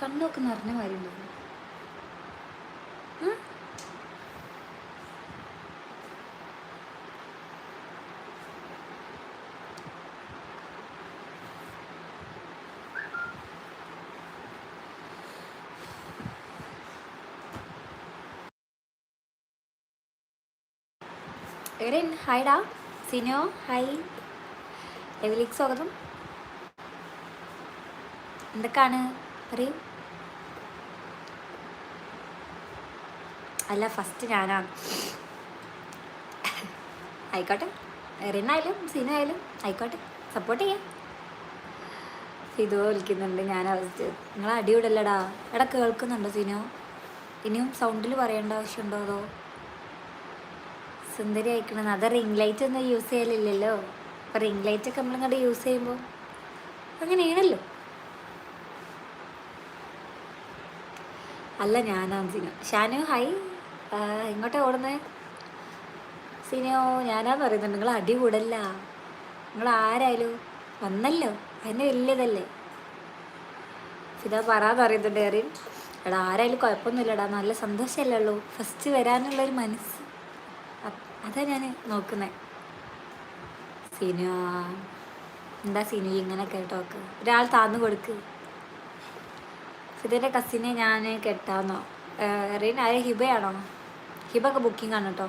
കണ്ണൊക്കെ നിറഞ്ഞ കാര്യമുണ്ടോ ഹായ്ഡാ സിനോ ഹായ്. ലൈവിലേക്ക് സ്വാഗതം? എന്തൊക്കെയാണ്? പറയൂ അല്ല ഫസ്റ്റ് ഞാനാണ് ആയിക്കോട്ടെ. റിനായാലും സീനായാലും ആയിക്കോട്ടെ. സപ്പോർട്ട് ചെയ്യാം. സിതോ വിളിക്കുന്നുണ്ട് ഞാൻ അവസ്ഥ. നിങ്ങൾ അടിവിടല്ലടാ എടാ കേൾക്കുന്നുണ്ടോ സീനോ? ഇനിയും സൗണ്ടിൽ പറയേണ്ട ആവശ്യമുണ്ടോ അതോ? സുന്ദരി അയക്കണം അത് റിംഗ് ലൈറ്റ് ഒന്നും യൂസ് ചെയ്യലില്ലല്ലോ. അപ്പം റിംഗ് ലൈറ്റ് ഒക്കെ നമ്മളിങ്ങോട്ട് യൂസ് ചെയ്യുമ്പോൾ അങ്ങനെയാണല്ലോ. അല്ല ഞാനാണ് സിനു ഷാനു ഹായ് ഇങ്ങോട്ടാ ഓടുന്നേ? സിനോ ഞാനാന്ന് പറയുന്നുണ്ട് നിങ്ങൾ അടി കൂടല്ല. നിങ്ങൾ ആരായാലും വന്നല്ലോ. അതിന് വലിയതല്ലേ. ഇതാ പറയാന്ന് പറയുന്നുണ്ട് അറിയും എടാ ആരായാലും കുഴപ്പമൊന്നുമില്ലടാ. നല്ല സന്തോഷമല്ലേ ഉള്ളൂ. ഫസ്റ്റ് വരാനുള്ളൊരു മനസ്സ്. അതാ ഞാൻ നോക്കുന്നത് സിനു എന്താ സിനി ഇങ്ങനെ കേട്ടോക്ക് ഒരാൾ താന്നു കൊടുക്ക്. ഇതിന്റെ കസിനെ ഞാൻ കെട്ടാന്നോ. റീൻ ആരെ ഹിബയാണോ? ഹിബൊക്കെ ബുക്കിംഗ് ആണ് കേട്ടോ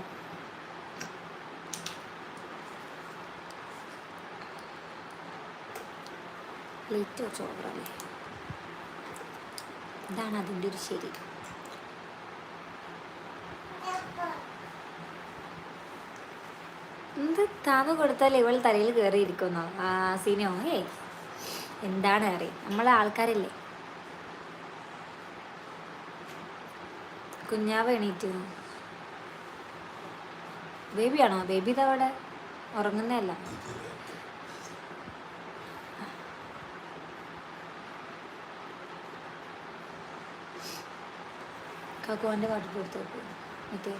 ലേറ്റ് കുറച്ച് ഓവറല്ലേ ഇതാണ് അതിന്റെ ഒരു ശരി. എന്ത് താന്ന് കൊടുത്താൽ ഇവൾ തലയിൽ കയറിയിരിക്കുന്നോ ആ സീനോ ഏയ്. എന്താണ് അറിയാം. നമ്മളെ ആൾക്കാരല്ലേ? കുഞ്ഞാവ് എണീറ്റ്. ബേബിയാണോ? ബേബി ഇതാ അവിടെ ഉറങ്ങുന്നതല്ല. കാക്കുവാന്റെ പാട്ട് കൊടുത്തു മറ്റേ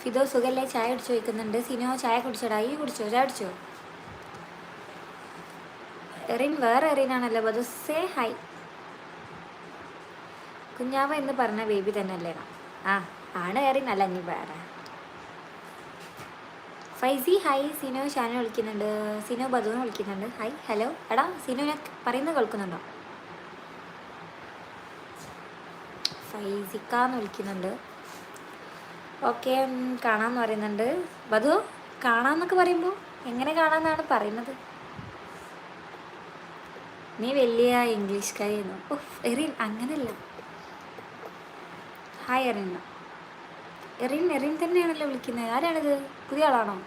ഫിദോ സുഖല്ലേ? ചായ കുടിച്ചു? വയ്ക്കുന്നുണ്ട് സിനോ ചായ കുടിച്ചോടാ? ഈ കുടിച്ചോ? ചായ കുടിച്ചോ? എറിൻ വേറെ എറിനാണല്ലോ ബദുസേ ഹായ് കുഞ്ഞാവ എന്ന് പറഞ്ഞ ബേബി തന്നെ അല്ലേ ആ ആണ് കയറി. നല്ല നീ വേറെ. ഫൈസി ഹായ് സിനോ ഷാനു വിളിക്കുന്നുണ്ട്. സിനോ ബദുന്ന് വിളിക്കുന്നുണ്ട്. ഹായ് ഹലോ എടാ സിനോ ഞാൻ പറയുന്നത് കേൾക്കുന്നുണ്ടോ? ഫൈസിക്കാന്ന് വിളിക്കുന്നുണ്ട്. ഓക്കെ കാണാമെന്ന് പറയുന്നുണ്ട്. ബധു കാണാമെന്നൊക്കെ പറയുമ്പോൾ എങ്ങനെ കാണാമെന്നാണ് പറയുന്നത്? നീ വലിയ ഇംഗ്ലീഷ് കാരിയെന്നു ഉഫ് എറിൻ അങ്ങനല്ല. Hi Erin. എറിൻ എറിൻ തന്നെയാണല്ലോ വിളിക്കുന്നത്. ആരാണിത്? പുതിയ ആളാണോ?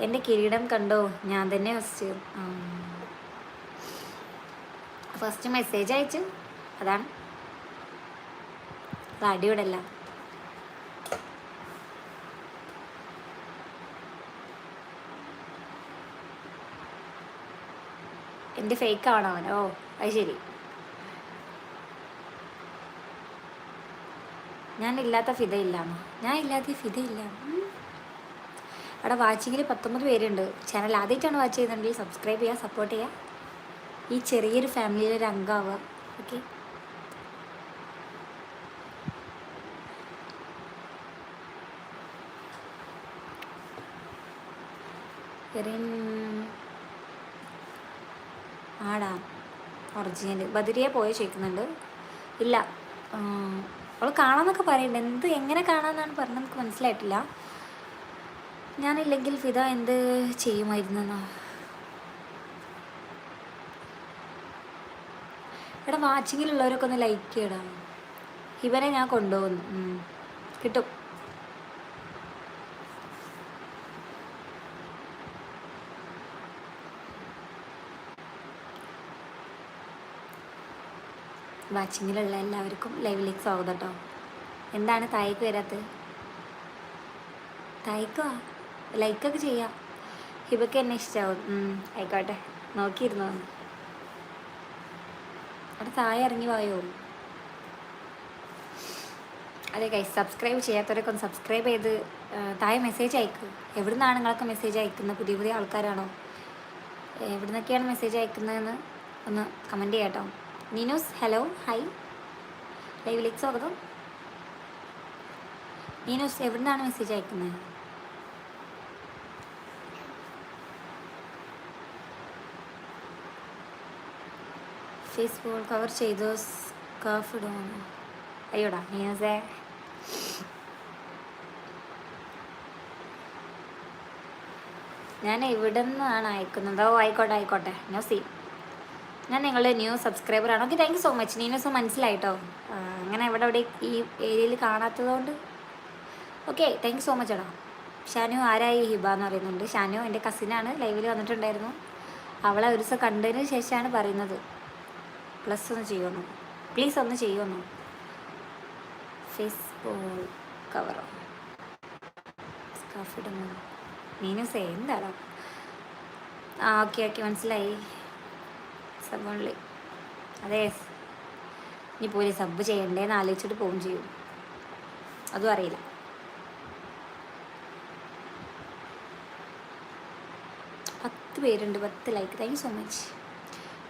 എന്റെ കിരീടം കണ്ടോ? ഞാൻ തന്നെ ഫസ്റ്റ്. ഫസ്റ്റ് മെസ്സേജ് അയച്ചു. അതാണ്. അത് അടിയോടല്ല എന്റെ ഫേക്ക് ആണോ അവനോ. അത് ശരി. ഞാൻ ഇല്ലാത്ത ഫിത ഇല്ലാന്നോ ഞാൻ ഇല്ലാത്ത ഫിത ഇല്ല ഉം. അവിടെ വാച്ചിങ്ങിൽ പത്തൊമ്പത് പേരുണ്ട്. ചാനൽ ആദ്യമായിട്ടാണ് വാച്ച് ചെയ്യുന്നുണ്ടെങ്കിൽ സബ്സ്ക്രൈബ് ചെയ്യുക സപ്പോർട്ട് ചെയ്യുക. ഈ ചെറിയൊരു ഫാമിലിയിലെ ഒരു അംഗമാവുക ഓക്കെ ആടാ. ഒറിജിനൽ ബദിരിയെ പോയ ചോദിക്കുന്നുണ്ട്. ഇല്ല. അവൾ കാണാമെന്നൊക്കെ പറയുന്നുണ്ട് എന്ത് എങ്ങനെ കാണാമെന്നാണ് പറഞ്ഞത് നമുക്ക് മനസ്സിലായിട്ടില്ല. ഞാനില്ലെങ്കിൽ ഫിദ എന്ത് ചെയ്യുമായിരുന്നെന്നോ? എടാ വാച്ചിങ്ങിലുള്ളവരൊക്കെ ഒന്ന് ലൈക്ക് ചെയ്യടാ. ഇവനെ ഞാൻ കൊണ്ടുപോകുന്നു. കിട്ടും. വാച്ചിങ്ങിലുള്ള എല്ലാവർക്കും ലൈവിലേക്ക് സ്വാഗതം കേട്ടോ. എന്താണ് തായ്ക്ക് വരാത്തത്? താഴേക്കോ ലൈക്കൊക്കെ ചെയ്യാം. ഹിബക്ക് എന്നെ ഇഷ്ടമാവും ഉം, ആയിക്കോട്ടെ. നോക്കിയിരുന്നു? അവിടെ താഴെ ഇറങ്ങി പോയോ? അതെ കൈ സബ്സ്ക്രൈബ് ചെയ്യാത്തവരൊക്കെ ഒന്ന് സബ്സ്ക്രൈബ് ചെയ്ത് തായ മെസ്സേജ് അയക്ക്. എവിടെ നിന്നാണ് നിങ്ങളൊക്കെ മെസ്സേജ് അയക്കുന്നത്? പുതിയ പുതിയ ആൾക്കാരാണോ? എവിടെ നിന്നൊക്കെയാണ് മെസ്സേജ് അയക്കുന്നതെന്ന് ഒന്ന് കമന്റ് ചെയ്യാം കേട്ടോ. നീനൂസ് ഹലോ ഹായ് ലൈവിലേക്ക് സ്വാഗതം. നീനൂസ് എവിടെ നിന്നാണ് മെസ്സേജ് അയക്കുന്നത് ഫേസ്ബുക്ക് കവർ ചെയ്തു സ്കാർഫ് ഇടുവാണ്. അയ്യോടാ നീനൂസേ. ഞാൻ ഇവിടെ നിന്നാണ് അയക്കുന്നത്? ഓ ആയിക്കോട്ടെ ആയിക്കോട്ടെ. നോ സീ ഞാൻ നിങ്ങളുടെ ന്യൂ സബ്സ്ക്രൈബർ ആണ്. Okay thank you so much Neenus മനസ്സിലായിട്ടോ? അങ്ങനെ ഇവിടെ ഇവിടെ ഈ ഏരിയയിൽ കാണാത്തതുകൊണ്ട് okay thank you so much എടാ. ഷാനു ആരായി? ഹിബ എന്ന് പറയുന്നുണ്ട്. ഷാനു എന്റെ കസിനാണ് ലൈവിൽ വന്നിട്ടുണ്ടായിരുന്നു. അവളെ ഒരു ദിവസം കണ്ടതിന് ശേഷമാണ് പറയുന്നത്. പ്ലസ് ഒന്ന് ചെയ്യുമെന്നു പ്ലീസ് ഒന്ന് ചെയ്യുമെന്നു ഫേസ്ബുക്ക് കവറോ സ്കാഫ് ഇടുന്നു. മീനൂസേ എന്താടാ? ആ ഓക്കെ ഓക്കെ മനസ്സിലായി. ഓൺലി അതെ. ഇനി പോയി സബ് ചെയ്യണ്ടേന്ന് ആലോചിച്ചിട്ട് പോവും ചെയ്യും. അതും അറിയില്ല. പത്ത് പേരുണ്ട് പത്ത് like thank you so much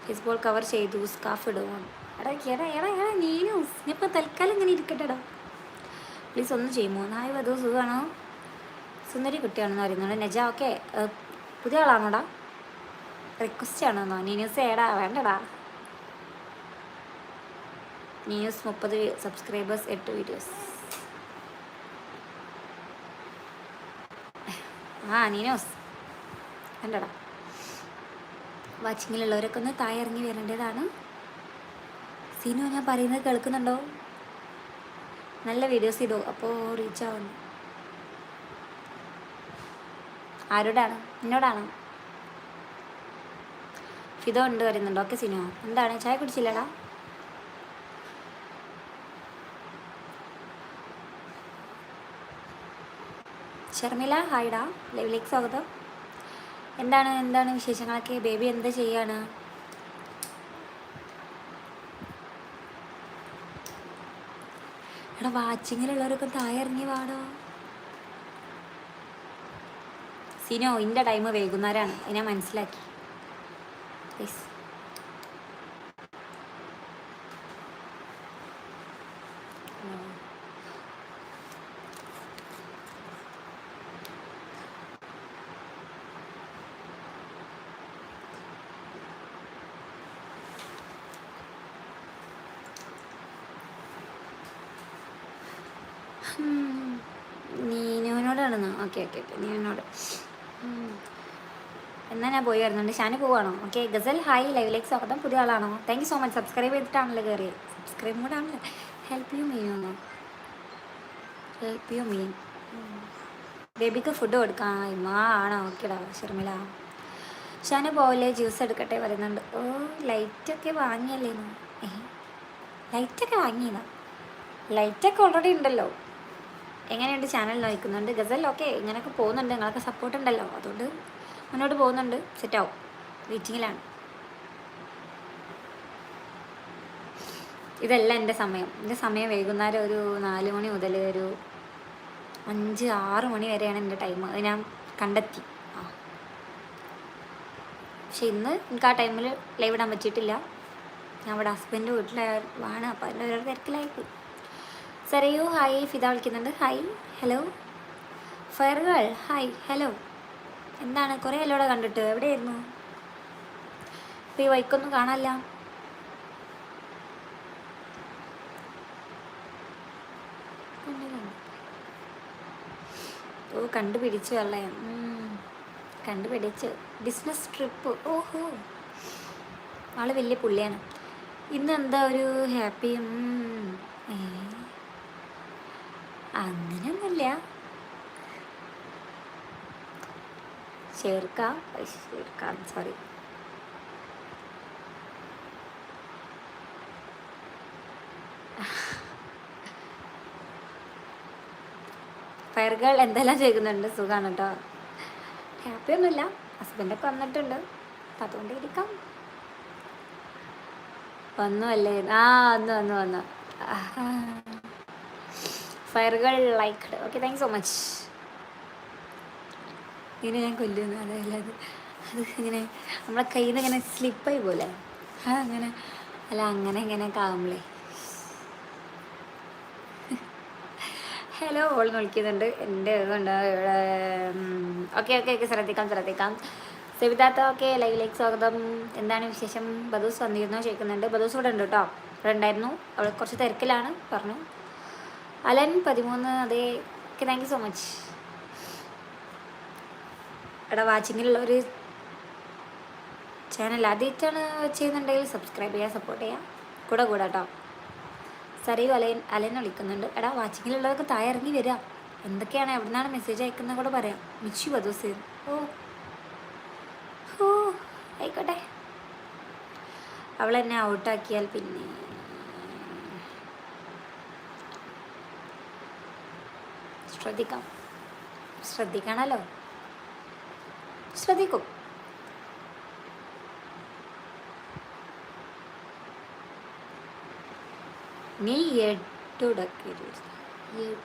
ഫേസ്ബോൾ cover ചെയ്തു സ്കാഫ് ഇടുവാണ് എടാ എടാ എടാ എടാ നീനു ഇനിയിപ്പോൾ തൽക്കാലം ഇങ്ങനെ ഇരിക്കട്ടെടാ പ്ലീസ് ഒന്ന് ചെയ്യുമോ നായ വധു സുഖമാണോ സുന്ദരി കുട്ടിയാണെന്ന് പറയുന്നുണ്ട് നജ ഓക്കെ പുതിയ ആളാണോടാ? റിക്വസ്റ്റ് ആണെന്നോ നീനൂസ് ഏടാ? വേണ്ടടാ. ന്യൂസ് മുപ്പത് സബ്സ്ക്രൈബേഴ്സ് എട്ട് വീഡിയോസ് ആ നീനോസ് വേണ്ടടാ. വാച്ചിങ്ങിലുള്ളവരൊക്കെ ഒന്ന് താഴെ ഇറങ്ങി വരേണ്ടതാണ്. സീനു ഞാൻ പറയുന്നത് കേൾക്കുന്നുണ്ടോ? നല്ല വീഡിയോസ് ഇടൂ. അപ്പോൾ റീച്ച് ആവുന്നു. ആരോടാണ്? എന്നോടാണോ ഫിദോ ഉണ്ട് വരുന്നുണ്ട് ഓക്കെ സിനോ. എന്താണ്? ചായ കുടിച്ചില്ലടാ? ഷർമില ഹായ്ഡാ. ലൈവിലേക്ക് സ്വാഗതം. എന്താണ്? എന്താണ് വിശേഷങ്ങളൊക്കെ? ബേബി എന്ത് ചെയ്യാണ്? എടാ വാച്ചിങ്ങിലുള്ളവരൊക്കെ താഴെ ഇറങ്ങി വാടോ. സിനോ ഇന്റെ ടൈം വൈകുന്നേരമാണ് അത് ഞാൻ മനസ്സിലാക്കി. です。うん、ねえ、ねおらるな。オッケーオッケーオッー、る。എന്നാ ഞാൻ പോയി വരുന്നുണ്ട്. ഷാന് പോവാണോ? ഓക്കെ ഗസൽ ഹായ് ലൈവിലേക്ക് സ്വാഗതം. പുതിയ ആളാണോ? Thank you so much subscribe ചെയ്തിട്ടാണല്ലോ കയറിയത് സബ്സ്ക്രൈബ് കൂടെ ആണല്ലോ. ഹെൽപ്പ് യു മീനോ ഹെൽപ്പ് യു മീൻ ബേബിക്ക് ഫുഡ് കൊടുക്കാം ഇമ്മാ ആണോ? ഓക്കെടാ ഷർമില ഷാന് പോവല്ലേ? ജ്യൂസ് എടുക്കട്ടെ വരുന്നുണ്ട് ഓ ലൈറ്റൊക്കെ വാങ്ങിയല്ലേ ഏ ലൈറ്റൊക്കെ വാങ്ങിയതാ? ലൈറ്റൊക്കെ ഓൾറെഡി ഉണ്ടല്ലോ. എങ്ങനെയുണ്ട്? ചാനൽ നോക്കുന്നുണ്ട് ഗസൽ ഓക്കെ ഇങ്ങനെയൊക്കെ പോകുന്നുണ്ട്. നിങ്ങളൊക്കെ സപ്പോർട്ട് ഉണ്ടല്ലോ. അതുകൊണ്ട് മുന്നോട്ട് പോകുന്നുണ്ട്. സെറ്റാവും വെയിറ്റിങ്ങിലാണ് ഇതല്ല എന്റെ സമയം. എന്റെ സമയം വൈകുന്നേരം ഒരു നാല് മണി മുതൽ ഒരു അഞ്ച് ആറ് മണി വരെയാണ് എന്റെ ടൈം അത് ഞാൻ കണ്ടെത്തി. ആ. പക്ഷെ ഇന്ന് എനിക്ക് ആ ടൈമിൽ ലൈവ് ഇടാൻ പറ്റിയിട്ടില്ല. ഞാൻ അവിടെ ഹസ്ബൻഡ് വീട്ടിലാണ്. അപ്പോൾ അതിന്റെ ഓരോ തിരക്കിലായിപ്പോയി സരയു ഹായ് ഫിദ വിളിക്കുന്നുണ്ട്. Hi hello farewell hi hello എന്താണ്? കുറേ അല്ലോടെ കണ്ടിട്ട്? എവിടെയായിരുന്നു? ഇപ്പം ഈ വൈക്കൊന്നും കാണാനില്ല. ഓ കണ്ടുപിടിച്ചു അല്ലേ കണ്ടുപിടിച്ച്. Business trip. ഓഹോ. ആൾ വലിയ പുള്ളിയാണ്. ഇന്ന് എന്താ ഒരു ഹാപ്പി? അങ്ങനെയൊന്നുമില്ല ഷേർക്ക ചേർക്കാം. സോറി ഫയറുകൾ എന്തെല്ലാം ചെയ്യുന്നുണ്ട് സുഖമാണ് കേട്ടോ ഹാപ്പി ഒന്നുമില്ല. ഹസ്ബൻഡൊക്കെ വന്നിട്ടുണ്ട്. അപ്പം അതുകൊണ്ട് ഇരിക്കാം. വന്നുമല്ലേ ആ വന്നു വന്നു വന്നു. ഫയറുകൾ like okay thank so much ഇതിനെ ഞാൻ കൊല്ലുന്നു. അതല്ലാതെ അത് ഇങ്ങനെ നമ്മളെ കയ്യിൽ നിന്ന് ഇങ്ങനെ സ്ലിപ്പായി പോലെ. ആ അങ്ങനെ അല്ല അങ്ങനെ ഇങ്ങനെ കാമ്പളേ ഹലോ ഓൾ വിളിക്കുന്നുണ്ട് എന്റെ ഇതുണ്ട്. Okay okay okay. ശ്രദ്ധിക്കാം ശ്രദ്ധിക്കാം. സവിതാത്ത ഓക്കെ ലൈവിലേക്ക് സ്വാഗതം. എന്താണ് വിശേഷം? ബദൂസ് വന്നിരുന്നോ? ചോദിക്കുന്നുണ്ട്. ബദൂസ് ഇവിടെ ഉണ്ട് കേട്ടോ. ഇവിടെ ഉണ്ടായിരുന്നു. അവൾ കുറച്ച് തിരക്കിലാണ്. പറഞ്ഞു. അലൻ പതിമൂന്ന് അതെ. Okay thank you so much എടാ വാച്ചിങ്ങിലുള്ള ഒരു ചാനൽ ആദ്യമായിട്ടാണ് ചെയ്യുന്നുണ്ടെങ്കിൽ സബ്സ്ക്രൈബ് ചെയ്യുക സപ്പോർട്ട് ചെയ്യുക കൂടെ കൂടെ കേട്ടോ സറിയു അലയൻ അലയൻ വിളിക്കുന്നുണ്ട്. എടാ വാച്ചിങ്ങിലുള്ളവർക്ക് താഴെ ഇറങ്ങി വരിക എന്തൊക്കെയാണ് എവിടെ നിന്നാണ് മെസ്സേജ് അയക്കുന്നത് കൂടെ പറയാം. മിച്ചു വധൂസ് ഓ. ഓ ആയിക്കോട്ടെ. അവൾ എന്നെ ഔട്ടാക്കിയാൽ പിന്നെ ശ്രദ്ധിക്കാം. ശ്രദ്ധിക്കണമല്ലോ ശ്രദ്ധിക്കും. നീ ഏറ്റെടുക്കേണ്ടി വരും.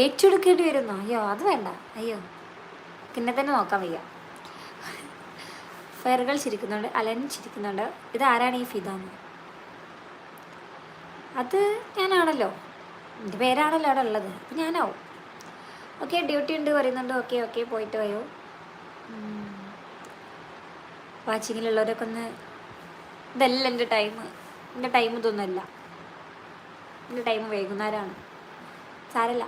ഏറ്റെടുക്കേണ്ടി വരുന്നോ? അയ്യോ അത് വേണ്ട. അയ്യോ പിന്നെ തന്നെ നോക്കാൻ വയ്യ. ഫെയറുകൾ ചിരിക്കുന്നുണ്ട് അലൻ ചിരിക്കുന്നുണ്ട്. ഇത് ആരാണ് ഈ ഫിദാന്ന് അത് ഞാനാണല്ലോ. എന്റെ പേരാണല്ലോ അവിടെ ഉള്ളത്. അപ്പം ഞാനാവും. ഓക്കെ ഡ്യൂട്ടി ഉണ്ട് പറയുന്നുണ്ട്. ഓക്കെ ഓക്കെ പോയിട്ട് വയോ വാച്ചിങ്ങിലുള്ളവരൊക്കെ ഒന്ന് ഇതല്ല എന്റെ ടൈം എന്റെ ടൈം ഇതൊന്നുമല്ല. എന്റെ ടൈം വൈകുന്നേരമാണ്. സാരല്ല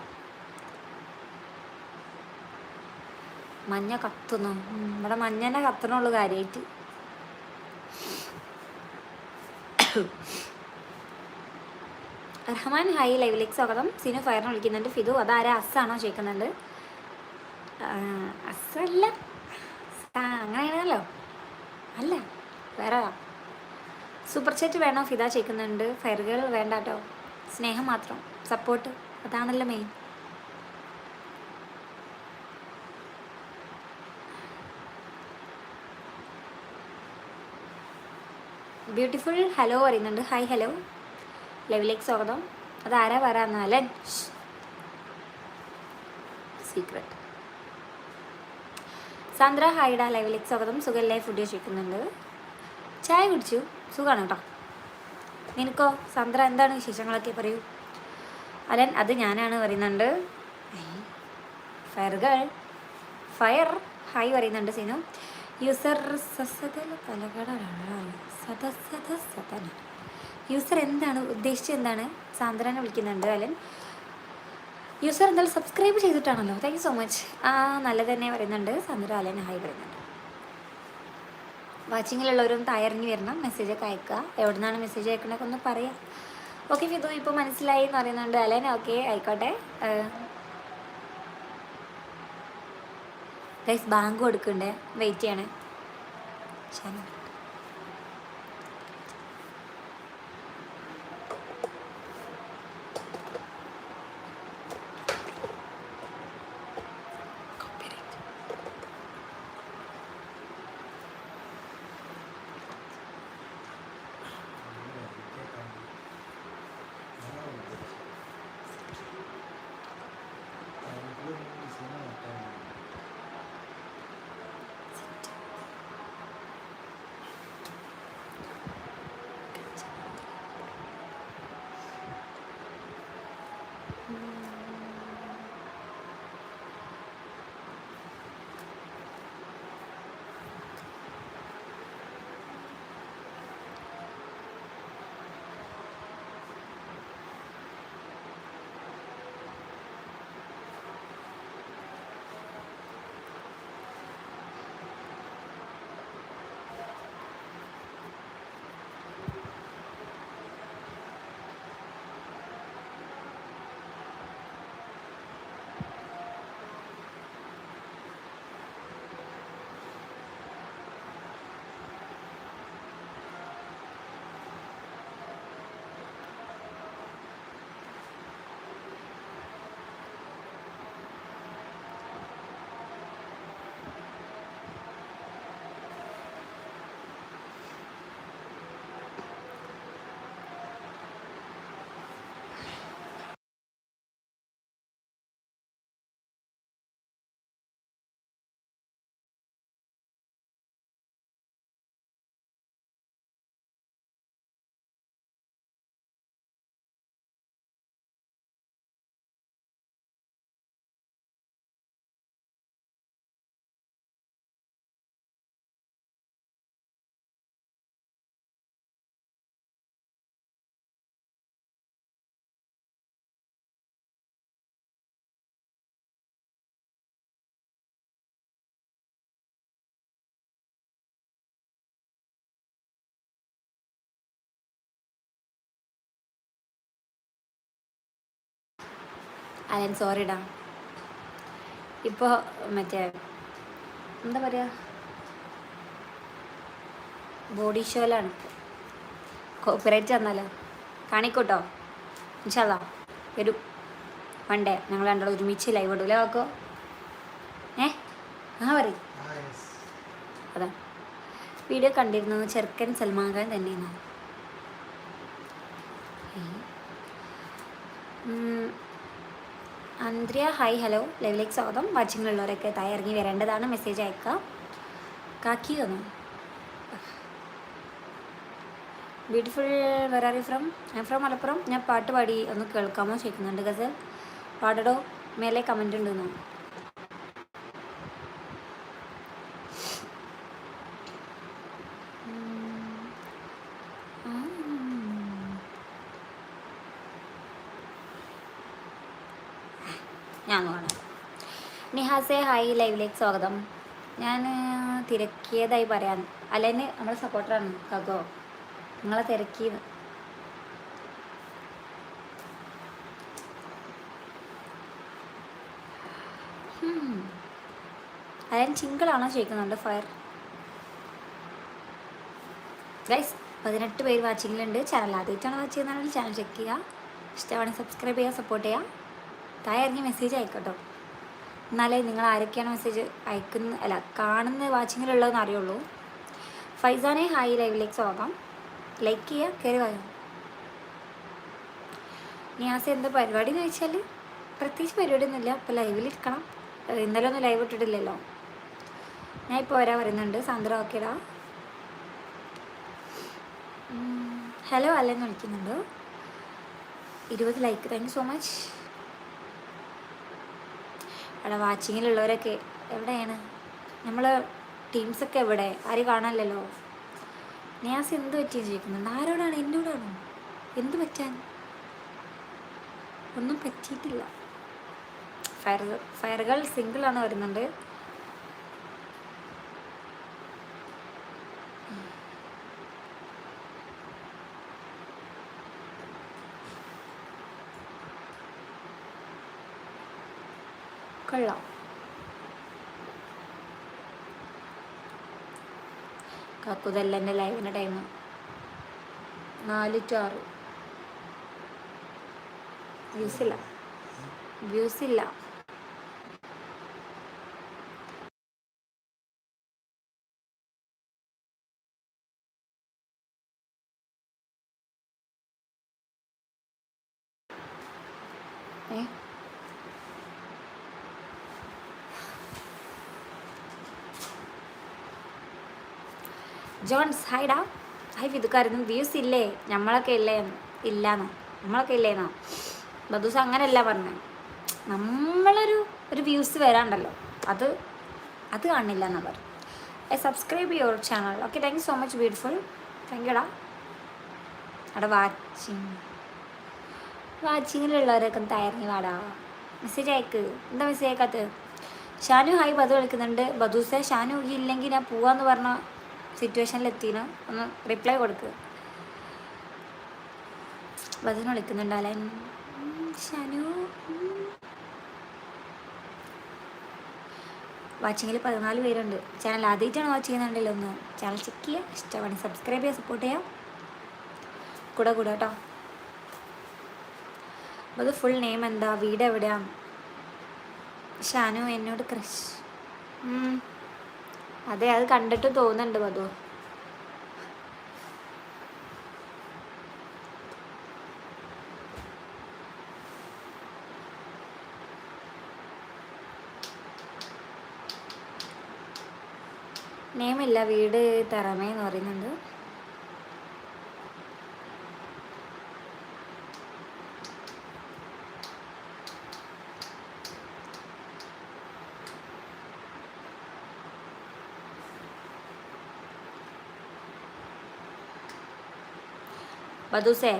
മഞ്ഞ കത്തുന്നു. ഇവിടെ മഞ്ഞ തന്നെ കത്തണുള്ളൂ കാര്യമായിട്ട് റഹ്മാൻ ഹൈ ലൈവിലേക്ക് സ്വാഗതം. സിനു ഫയറിന് വിളിക്കുന്നുണ്ട്. ഫിദു അതാരാ? അസ്സാണോ ചോദിക്കുന്നുണ്ട്. അസ്സല്ല. അങ്ങനെയാണല്ലോ. അല്ല വേറെ. സൂപ്പർ ചാറ്റ് വേണോ? ഫിദ ചേക്കുന്നുണ്ട് ഫയറുകൾ വേണ്ട കേട്ടോ സ്നേഹം മാത്രം. സപ്പോർട്ട് അതാണല്ലോ മെയിൻ ബ്യൂട്ടിഫുൾ ഹലോ പറയുന്നുണ്ട്. ഹായ് ഹലോ ലൈവിലേക്ക് സ്വാഗതം. അതാരാ? വരാന്നാലൻ സീക്രട്ട് സാന്ദ്ര ഹൈഡ ലൈവിലേക്ക് സ്വാഗതം. സുഖല്ലേ ഫുഡ് കഴിക്കുന്നുണ്ട് ചായ കുടിച്ചു. സുഖമാണ് കേട്ടോ. നിനക്കോ? സാന്ദ്ര എന്താണ് വിശേഷങ്ങളൊക്കെ പറയൂ. അലൻ അത് ഞാനാണ് പറയുന്നുണ്ട്. Fire girl. ഫയർ ഹായ് പറയുന്നുണ്ട് സീനു. യൂസർ സതന. യൂസർ എന്താണ്? ഉദ്ദേശിച്ചത് എന്താണ്? സാന്ദ്രനെ വിളിക്കുന്നുണ്ട് അലൻ. യൂസർ എന്തായാലും സബ്സ്ക്രൈബ് ചെയ്തിട്ടാണല്ലോ. താങ്ക് യു സോ മച്ച് ആ നല്ലത് തന്നെ പറയുന്നുണ്ട്. സന്ദ്രാലയൻ ഹായ് പറയുന്നുണ്ട്. വാച്ചിങ്ങിലുള്ളവരും തയ്യാറിഞ്ഞ് വരണം. മെസ്സേജൊക്കെ അയക്കുക എവിടെ നിന്നാണ് മെസ്സേജ് അയക്കണതൊക്കെ ഒന്ന് പറയാം. ഓക്കെ ഫിതു ഇപ്പോൾ മനസ്സിലായി എന്ന് പറയുന്നുണ്ട്. അലൻ ഓക്കെ ആയിക്കോട്ടെ. ബാങ്ക് കൊടുക്കണ്ടേ വെയിറ്റ് ചെയ്യണേ. ശരി. അലൻ സോറിടാ. ഇപ്പോൾ മറ്റേ എന്താ പറയുക ബോഡി ഷോയിലാണ്. കോപ്പറേറ്റ് തന്നാലോ? കാണിക്കോട്ടോ? ഇൻഷാല്ല വരും. പണ്ടേ ഞങ്ങൾ രണ്ടാളും ഒരുമിച്ച് ലൈവ് ഇടൂലേ നോക്കോ. ഏ? ആ പറയും. അതാ. വീഡിയോ കണ്ടിരുന്നത് ചെറുക്കൻ സൽമാൻ ഖാൻ തന്നെയാണ്. അന്ത്രിയ ഹായ് ഹലോ. ലെവലേക്ക് സ്വാഗതം. വാച്ചിങ്ങിലുള്ളവരൊക്കെ തായി ഇറങ്ങി വരേണ്ടതാണ് മെസ്സേജ് അയക്കാം കാക്കി വന്നു? ബ്യൂട്ടിഫുൾ വെറാറി ഫ്രം ഞാൻ ഫ്രം മലപ്പുറം. ഞാൻ പാട്ട് പാടി ഒന്ന് കേൾക്കാമോ ചോദിക്കുന്നുണ്ട് ഗസൽ പാടടോ മേലെ കമന്റ് ഉണ്ടെന്നോ? നിഹാസെ ഹായ് ലൈവിലേക്ക് സ്വാഗതം. ഞാൻ തിരക്കിയതായി പറയാൻ അല്ലെന്ന് നമ്മുടെ സപ്പോർട്ടറാണ് കഗോ. നിങ്ങളെ തിരക്കി. അയൻ ചിങ്കിളാണോ ചോദിക്കുന്നുണ്ട് ഫയർ ഗൈസ് പതിനെട്ട് പേര് വാച്ചിങ്ങിലുണ്ട്. ചാനൽ ആദ്യമായിട്ടാണ് വാച്ച് ചെയ്യുന്നതാണെങ്കിൽ ചാനൽ ചെക്ക് ചെയ്യുക. ഇഷ്ടമാണെങ്കിൽ സബ്സ്ക്രൈബ് ചെയ്യുക സപ്പോർട്ട് ചെയ്യുക. താഴെ ഇറങ്ങി മെസ്സേജ് അയക്കട്ടോ. എന്നാലേ നിങ്ങൾ ആരൊക്കെയാണ് മെസ്സേജ് അയക്കുന്ന അല്ല കാണുന്ന വാച്ചിങ്ങിലുള്ളതെന്ന് അറിയുള്ളൂ. ഫൈസാനെ ഹായ് ലൈവിലേക്ക് സ്വാഗതം. ലൈക്ക് ചെയ്യുക കയറി വായോ. നിയാസ് എന്താ പരിപാടി എന്ന് വെച്ചാൽ പ്രത്യേകിച്ച് പരിപാടിയൊന്നുമില്ല അപ്പോൾ ലൈവിലിരിക്കണം ഇന്നലെ ഒന്നും ലൈവ് ഇട്ടിട്ടില്ലല്ലോ. ഞാൻ ഇപ്പോൾ വരാൻ വരുന്നുണ്ട് സാന്ദ്ര ഓക്കേടാ ഹലോ അല്ലെന്ന് വിളിക്കുന്നുണ്ട്. ഇരുപത് like thank you so much അവിടെ വാച്ചിങ്ങിലുള്ളവരൊക്കെ എവിടെയാണ്? നമ്മൾ ടീംസൊക്കെ എവിടെ? ആരും കാണാനല്ലോ നിയാസ് എന്ത് പറ്റിയും ചോദിക്കുന്നുണ്ട് ആരോടാണ്? എന്നോടാണോ? എന്ത് പറ്റാൻ? ഒന്നും പറ്റിയിട്ടില്ല. ഫയർ ഫയറുകൾ സിംഗിളാണ് വരുന്നുണ്ട്. കൊള്ളാം. കാക്കുതല്ല എന്റെ ലൈവിന്റെ ടൈം നാല് ടു ആറ് വ്യൂസ് ഇല്ല. ജോൺസ് ഹൈഡാ ഹൈ വിതുക്കാരുന്നു വ്യൂസ് ഇല്ലേ? നമ്മളൊക്കെ ഇല്ലേ? ഇല്ലാന്നോ? നമ്മളൊക്കെ ഇല്ലേന്നോ ബദൂസ് അങ്ങനെയല്ല പറഞ്ഞത് നമ്മളൊരു ഒരു വ്യൂസ് വരാണ്ടല്ലോ. അത് അത് കാണില്ല എന്നാ പറഞ്ഞു I subscribe your channel okay thank you so much beautiful thank യുടാ അവിടെ വാച്ചിങ് വാച്ചിങ്ങിലുള്ളവരൊക്കെ തയ്യാറി വാടാ. മെസ്സേജ് അയക്ക്. എന്താ മെസ്സേജ് അയക്കാത്തത് ഷാനു ഹായ് ബധു കളിക്കുന്നുണ്ട് ബധൂസെ ഷാനു ഇല്ലെങ്കിൽ ഞാൻ പോവാന്ന് പറഞ്ഞ സിറ്റുവേഷനിൽ എത്തിയാണ് ഒന്ന് റിപ്ലൈ കൊടുക്കുക വധന വിളിക്കുന്നുണ്ടല്ലേ ശനു. വാച്ചിങ്ങിൽ പതിനാല് പേരുണ്ട്. ചാനൽ ആദ്യമായിട്ടാണ് വാച്ച് ചെയ്യുന്നുണ്ടല്ലോ ഒന്ന്. ചാനൽ ചെക്ക് ചെയ്യുക ഇഷ്ടമാണ്. സബ്സ്ക്രൈബ് ചെയ്യുക സപ്പോർട്ട് ചെയ്യാം. കൂടെ കൂടെ കേട്ടോ. അത് ഫുൾ നെയിം എന്താ? വീട് എവിടെയാണ് ഷാനു എന്നോട് ക്രഷ് അതെ അത് കണ്ടിട്ട് തോന്നുന്നുണ്ട് മധു. നെയ്മില്ല വീട് തറമേന്ന് പറയുന്നുണ്ട്. ബദൂസേ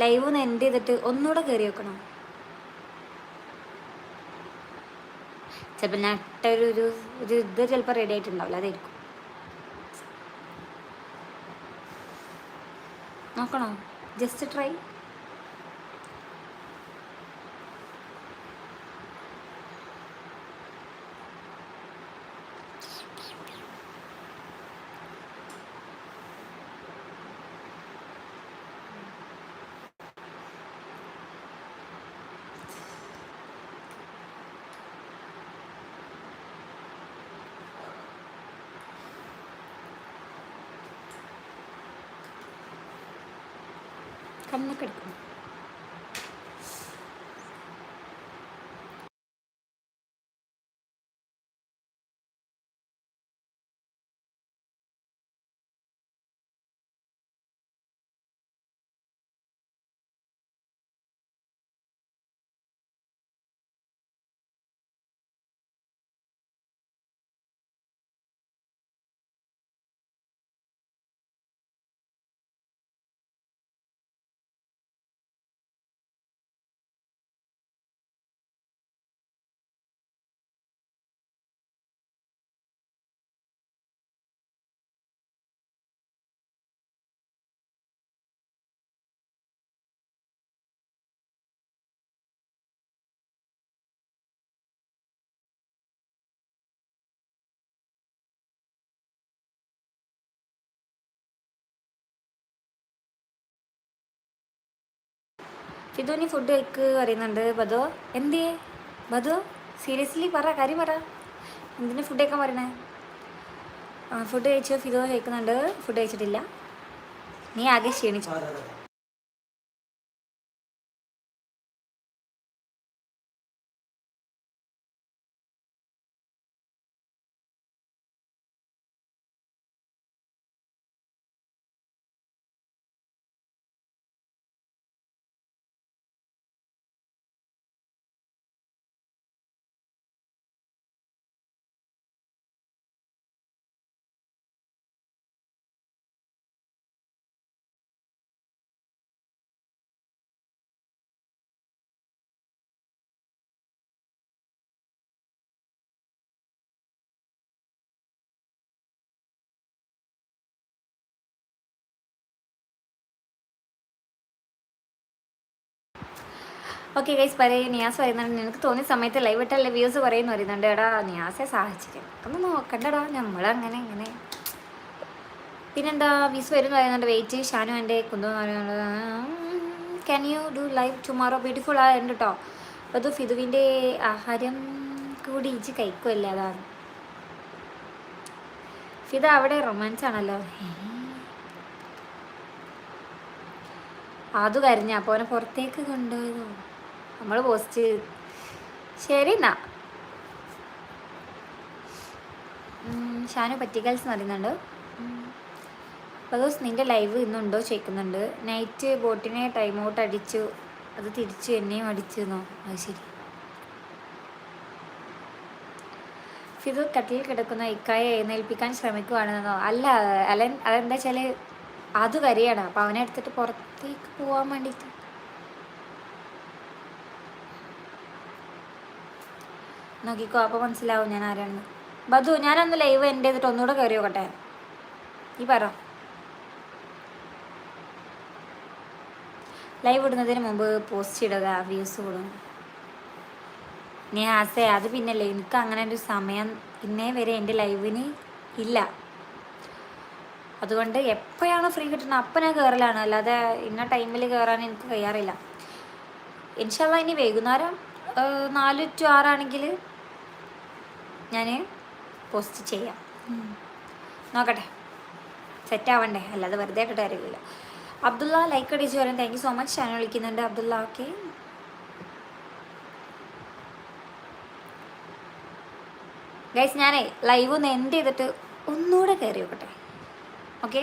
ലൈവ് ഒന്ന് എൻഡ് ചെയ്തിട്ട് ഒന്നുകൂടെ കയറി വെക്കണം? ചിലപ്പോൾ നട്ടൊരു ഒരു ഒരു ഇത് ചിലപ്പോൾ റെഡി ആയിട്ടുണ്ടാവില്ല അതായിരിക്കും. നോക്കണോ? ജസ്റ്റ് ട്രൈ കണ്ണൊക്കെ എടുക്കണം ഫിദുവിന് ഫുഡ് കഴിക്ക് പറയുന്നുണ്ട്. ബദോ എന്തേ? ബദോ സീരിയസ്ലി പറ കാര്യം പറ. എന്തിനു ഫുഡ് കഴിക്കാൻ പറയണേ? ആ ഫുഡ് കഴിച്ചോ? ഫിദോ കഴിക്കുന്നുണ്ട്. ഫുഡ് കഴിച്ചിട്ടില്ല. നീ ആകെ ക്ഷീണിച്ചു. ഓക്കെ ഗൈസ് പറയൂ നിയാസ് പറയുന്നുണ്ട്. നിനക്ക് തോന്നിയ സമയത്ത് ലൈവ് ഇട്ടല്ലേ വ്യൂസ് കുറയുന്നു പറയുന്നുണ്ട്. എടാ നിയാസെ സാഹചര്യം ഒന്ന് നോക്കണ്ടടാ. നമ്മളങ്ങനെ ഇങ്ങനെ. പിന്നെന്താ വ്യൂസ് വരും പറയുന്നുണ്ട്. വെയിറ്റ് ഷാനു എന്റെ കുന്തെന്ന് പറയുന്നത് can you do live tomorrow beautiful ആ ഉണ്ട് കേട്ടോ അത് ഫിദുവിന്റെ ആഹാരം കൂടി ഇച്ച് കഴിക്കുമല്ലേ അതാണ് ഫിദ അവിടെ റൊമാൻസ് ആണല്ലോ. അത് കരിഞ്ഞ അപ്പോനെ പുറത്തേക്ക് കൊണ്ടുപോയതോ? നമ്മൾ പോസ്റ്റ് ശരി എന്നാ. ഷാനു പറ്റിക്കൽസ് എന്ന് പറയുന്നുണ്ട്. ബദോസ് നിന്റെ ലൈവ് ഇന്നുണ്ടോ ചോദിക്കുന്നുണ്ട്. നൈറ്റ് ബോട്ടിനെ ടൈം ഔട്ട് അടിച്ചു. അത് തിരിച്ചു എന്നെയും അടിച്ചു എന്നോ അത് ശരി. ഫിദു കട്ടിൽ കിടക്കുന്ന. ഇക്കായെ എഴുന്നേൽപ്പിക്കാൻ ശ്രമിക്കുവാണെന്നോ? അല്ല അലൻ അതെന്താ വെച്ചാൽ അത് കരയാണ് അപ്പം അവനെ എടുത്തിട്ട് പുറത്തേക്ക് പോകാൻ വേണ്ടിയിട്ട്. നോക്കിക്കോ അപ്പോൾ മനസ്സിലാവും ഞാൻ ആരാണെന്ന്. ബധു ഞാനൊന്ന് ലൈവ് എന്റെ ചെയ്തിട്ട് ഒന്നുകൂടെ കയറി നോക്കട്ടെ? ഈ പറ. ലൈവ് ഇടുന്നതിന് മുമ്പ് പോസ്റ്റ് ഇടുക വ്യൂസ് നീ ആസേ അത് പിന്നല്ലേ എനിക്ക് അങ്ങനെ ഒരു സമയം ഇന്നേ വരെ എന്റെ ലൈവിന് ഇല്ല. അതുകൊണ്ട് എപ്പോഴാണ് ഫ്രീ കിട്ടുന്നത് അപ്പം ഞാൻ കയറലാണ് അല്ലാതെ ഇന്ന ടൈമിൽ കയറാൻ എനിക്ക് കഴിയാറില്ല. ഇൻഷാല്ല ഇനി വൈകുന്നേരം നാല് ടു ആറാണെങ്കിൽ ഞാൻ പോസ്റ്റ് ചെയ്യാം. നോക്കട്ടെ. സെറ്റ് ആവണ്ടേ? അല്ലാതെ വെറുതെ ആക്കട്ടെ അറിയില്ല അബ്ദുള്ള ലൈക്ക് അടിച്ച് വരാൻ thank you so much channel വിളിക്കുന്നുണ്ട് അബ്ദുള്ള. ഓക്കെ ഗൈസ് ഞാനേ ലൈവ് ഒന്ന് എൻഡ് ചെയ്തിട്ട് ഒന്നുകൂടെ കയറി നോക്കട്ടെ. ഓക്കെ